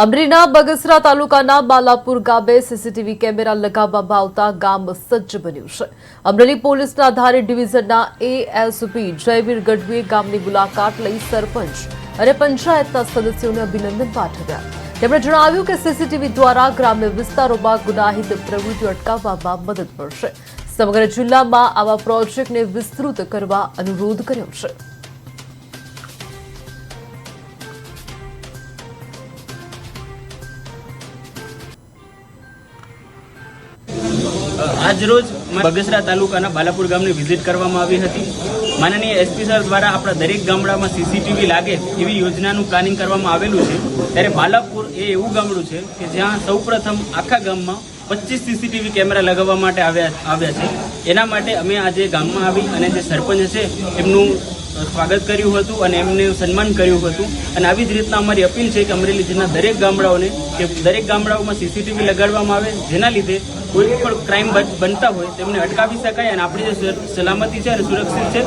અમરીના બગસરા તાલુકાના બાલાપુર ગામે CCTV camera લગાવવામાં આવતા ગામ સજ્જ બન્યું છે. અમરેલી પોલીસના આધારે ડિવિઝનના એએસપી જયવીર ગઢવીએ ગામની મુલાકાત લઈ સરપંચ અને પંચાયતના સદસ્યોને અભિનંદન પાઠવ્યા. તેમણે જણાવ્યું કે સીસીટીવી દ્વારા ગ્રામ્ય વિસ્તારોમાં ગુનાહિત પ્રવૃત્તિઓ અટકાવવામાં મદદ મળશે. સમગ્ર જિલ્લામાં આવા પ્રોજેક્ટને વિસ્તૃત કરવા અનુરોધ કર્યો છે. આજરોજ બગસરા તાલુકાના બાલાપુર ગામની વિઝિટ કરવામાં આવી હતી. માનનીય એસપી સર દ્વારા આપણા દરેક ગામડામાં સીસીટીવી લાગે એવી યોજનાનું પ્લાનિંગ કરવામાં આવેલું છે. ત્યારે બાલાપુર એ એવું ગામડું છે કે જ્યાં સૌપ્રથમ આખા ગામમાં પચીસ સીસીટીવી કેમેરા લગાવવા માટે આવ્યા આવ્યા છે. એના માટે અમે આજે ગામમાં આવી અને જે સરપંચ છે, એમનું સ્વાગત કર્યું હતું અને એમને સન્માન કર્યું હતું. અને આવી જ રીતના અમારી અપીલ છે કે અમરેલી જિલ્લાના દરેક ગામડાઓને કે દરેક ગામડાઓમાં સીસીટીવી લગાડવામાં આવે. જેના લીધે કોઈ પણ ક્રાઇમ બનતા હોય તેમને અટકાવી શકાય અને આપણી જે સલામતી છે અને સુરક્ષિત છે